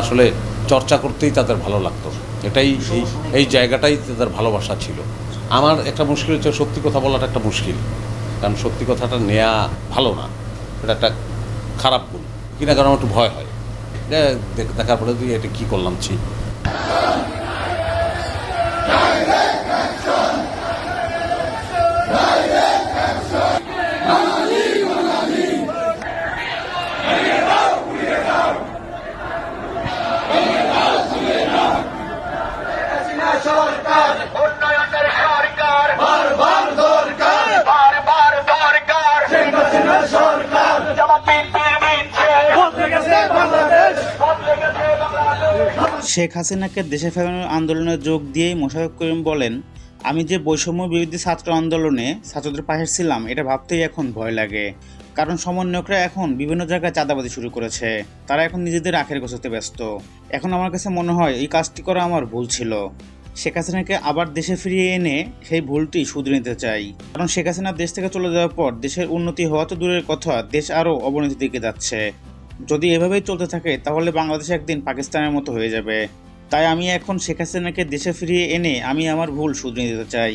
আসলে চর্চা করতেই তাদের ভালো লাগতো। এটাই এই এই জায়গাটাই তাদের ভালোবাসা ছিল। আমার একটা মুশকিল হচ্ছে সত্যি কথা বলাটা একটা মুশকিল। কারণ সত্যি কথাটা নেয়া ভালো না। এটা একটা খারাপ গুণ। কিনা কারণ আমার একটু ভয় হয়। দেখার পরে তুই এটা কী করলাম, ছি। সরকার উন্নয়নের সরকার বারবার দরকার। বারবার দরকার। শেখ হাসিনা সরকার। শেখ হাসিনাকে দেশে ফেরানোর আন্দোলনে যোগ দিয়েই মোশাররফ করিম বলেন আমি যে বৈষম্য বিরোধী ছাত্র আন্দোলনে ছাত্রদের পাশে ছিলাম এটা ভাবতেই এখন ভয় লাগে। কারণ সমন্বয়করা এখন বিভিন্ন জায়গায় চাঁদাবাজি শুরু করেছে। তারা এখন নিজেদের আখের গোছাতে ব্যস্ত। এখন আমার কাছে মনে হয় এই কাজটি করা আমার ভুল ছিল। শেখ হাসিনাকে আবার দেশে ফিরিয়ে এনে সেই ভুলটি শুধরে নিতে চাই। কারণ শেখ হাসিনা দেশ থেকে চলে যাওয়ার পর দেশের উন্নতি হওয়া তো দূরের কথা, দেশ আরও অবনতির দিকে যাচ্ছে। যদি এভাবেই চলতে থাকে, তাহলে বাংলাদেশ একদিন পাকিস্তানের মতো হয়ে যাবে। তাই আমি এখন শেখ হাসিনাকে দেশে ফিরিয়ে এনে আমি আমার ভুল শুধরে নিতে চাই।